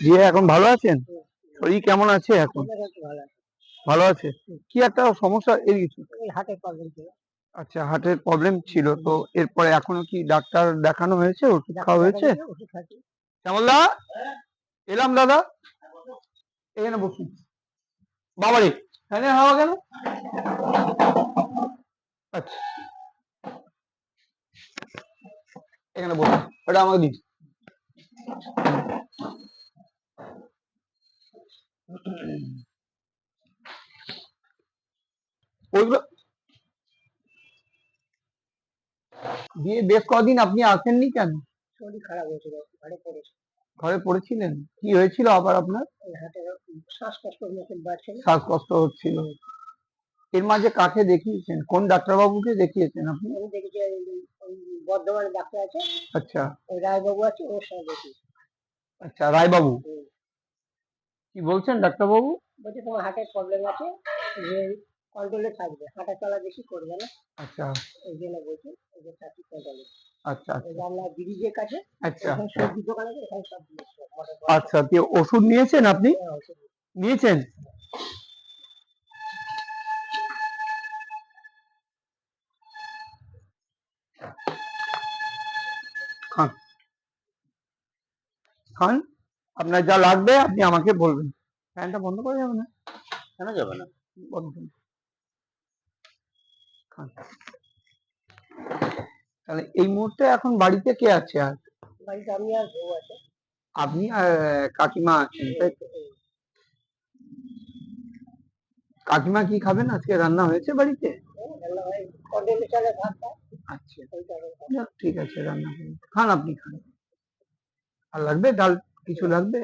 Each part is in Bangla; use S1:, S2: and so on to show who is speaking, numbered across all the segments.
S1: দিয়ে এখন ভালো আছেন? শরীর কেমন আছে এখন? ভালো আছে। কি একটা সমস্যা
S2: হার্টের প্রবলেম
S1: আচ্ছা হার্টের প্রবলেম ছিল তো এরপরে এখনও কি ডাক্তার দেখানো হয়েছে? ওষুধ খাওয়া হয়েছে?
S2: খাচ্ছি।
S1: শ্যামলদা? এলাম দাদা? এখানে বসুন। বাবারে এখানে হাওয়া কেন? আচ্ছা। এখানে বসুন। ওটা আমাকে দিন। ওইগুলো দিয়ে বেশ কদিন আপনি আসেননি কেন?
S2: শরীর খারাপ হয়েছিল ঘরে
S1: ঘরে পড়েছিলেন? কি হয়েছিল আবার আপনার?
S2: শ্বাসকষ্ট
S1: শ্বাসকষ্ট হচ্ছিল। এর মাঝে কাকে দেখিয়েছেন? কোন ডাক্তারবাবুকে দেখিয়েছেন আপনি?
S2: আমি দেখেছি বর্ধমানে ডাক্তার আছে।
S1: আচ্ছা।
S2: রায়বাবু আছে ওর দেখি
S1: আচ্ছা রায়বাবু। কি বলছেন ডাক্তারবাবু?
S2: বলছে তোমার হার্টের প্রবলেম আছে যে কন্ট্রোলে থাকবে। হাঁটা চলা বেশি করবে না।
S1: আচ্ছা।
S2: ওই জন্য বলছি ওই যে থাকি কন্ট্রোলে
S1: আচ্ছা
S2: যে আমরা ব্রিজের কাছে
S1: আচ্ছা।
S2: সবজি দোকান আছে এখানে সব
S1: আচ্ছা দিয়ে ওষুধ নিয়েছেন আপনি?
S2: হ্যাঁ,
S1: নিয়েছেন? খান। খান? আপনার যা লাগবে আপনি আমাকে বলবেন। ফ্যানটা বন্ধ করা যাবে না?
S3: কেন যাবে না?
S1: বন্ধ তাহলে এই মুহূর্তে এখন বাড়িতে কে আছে আর?
S2: বাড়িতে আমি আর বউ আছে।
S1: আপনি আর কাকিমা আছেন তাই তো? কাকিমা কি খাবেন? আজকে রান্না হয়েছে বাড়িতে? আচ্ছা। ঠিক আছে রান্না করুন। খান আপনি খান। আর লাগবে ডাল? কিছু লাগবে?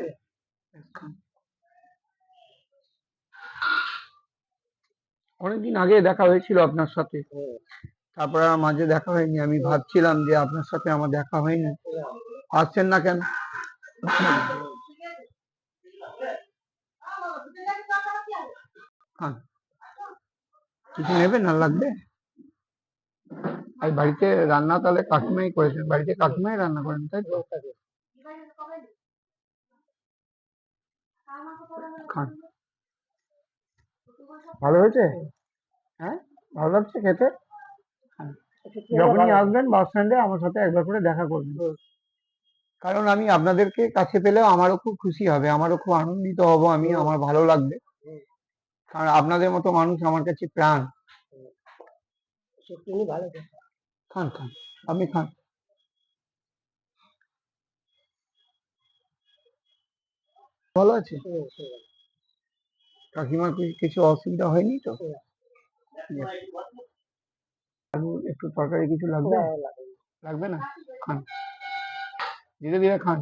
S1: অনেকদিন আগে দেখা হয়েছিল আপনার সাথে। তারপরে আর মাঝে দেখা হয়নি। আমি ভাবছিলাম যে আপনার সাথে আমার দেখা হয়নি। আসছেন না কেন? কিছু নেবেন না লাগবে? আর বাড়িতে রান্না তাহলে কাকিমাই করেছেন। বাড়িতে কাকিমাই রান্না করেন তাই তো? খান। ভালো হয়েছে? হ্যাঁ? ভালো লাগছে খেতে? যখনই আসবেন বাস স্ট্যান্ডে আমার সাথে একবার করে দেখা করবেন। কারণ আমি আপনাদেরকে কাছে পেলেও আমারও খুব খুশি হবে আমারও খুব আনন্দিত হব আমি আমার ভালো লাগবে। কারণ আপনাদের মতো মানুষ আমার কাছে প্রাণ। খান খান। আপনি খান। ভালো আছে? কাকিমার কিছু অসুবিধা হয়নি তো? একটু তরকারি কিছু লাগবে? লাগবে না। খান। ধীরে ধীরে খান।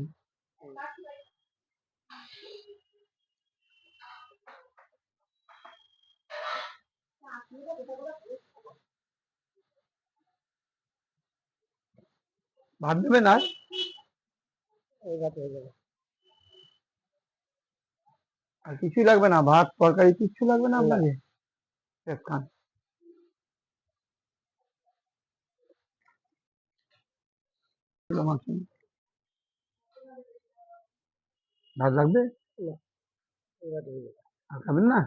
S1: ভাত দেবেন আর?
S2: ভাত হয়ে যাবে
S1: আর কিছুই লাগবে না ভাত তরকারি কিচ্ছু লাগবে না আপনাকে? খান। ভাত লাগবে? আর খাবেন না।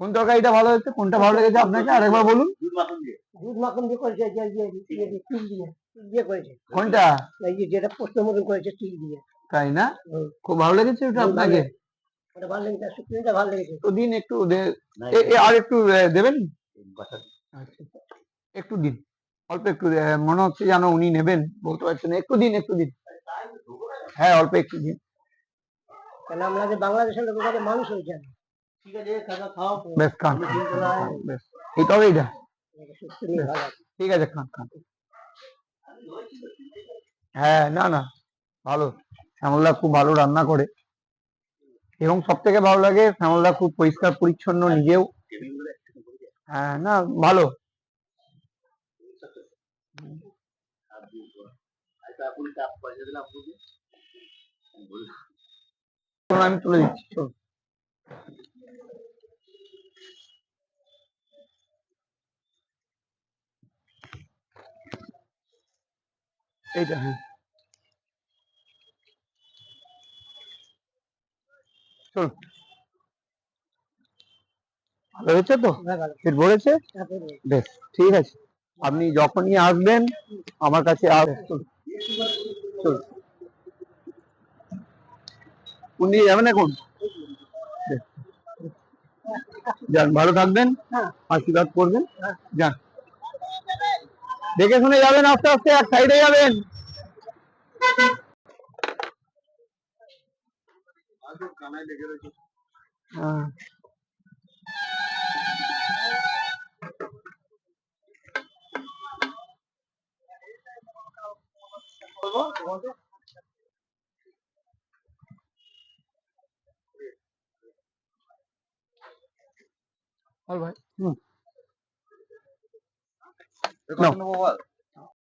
S1: কোন তরকারিটা ভালো হয়েছে কোনটা ভালো লেগেছে আপনাকে? আরেকবার বলুন।
S3: দুধ মাখন দিয়ে।
S2: দুধ মাখন দিয়ে করেছে ইয়ে দিয়ে তিল দিয়ে তিল দিয়ে করেছে।
S1: কোনটা
S2: এই যে যেটা পোস্ত মতন করেছে তিল দিয়ে।
S1: তাই না? খুব ভালো লেগেছে ওটা আপনাকে?
S2: ওটা ভালো লেগেছে আর ভালো লেগেছে।
S1: তো দিন একটু আর দেবেন? দিন। অল্প একটু মনে হচ্ছে যেন উনি নেবেন বলতে পারছেন একটু দিন একটু দিন। হ্যাঁ অল্প একটু দিন।
S2: কেন বাংলাদেশের লোকের কাছে মানুষ হয়েছে? না
S3: ঠিক আছে কাকা খাও।
S1: বেশ খান বেশ। ঠিক আছে খান খান। হ্যাঁ না না, ভালো। শ্যামলদা খুব ভালো রান্না করে। এবং সব থেকে ভালো লাগে, শ্যামলদা খুব পরিষ্কার, পরিচ্ছন্ন, নিজেও। হ্যাঁ না, ভালো। আমি তুলে দিচ্ছি এইটা হ্যাঁ। চলুন ভালো হয়েছে তো?
S2: হ্যাঁ
S1: পেট ভরেছে
S2: হ্যাঁ, ভরেছে।
S1: বেশ ঠিক আছে। আপনি যখনই আসবেন আমার কাছে আসবেন চলুন দিকে যাবেন এখন। যান ভালো থাকবেন।
S2: হ্যাঁ।
S1: আশীর্বাদ করবেন।
S2: হ্যাঁ।
S1: যান। দেখে শুনে যাবেন আস্তে আস্তে এক সাইডে যাবেন। হ্যাঁ। ভাই। হুম।
S3: Eu não.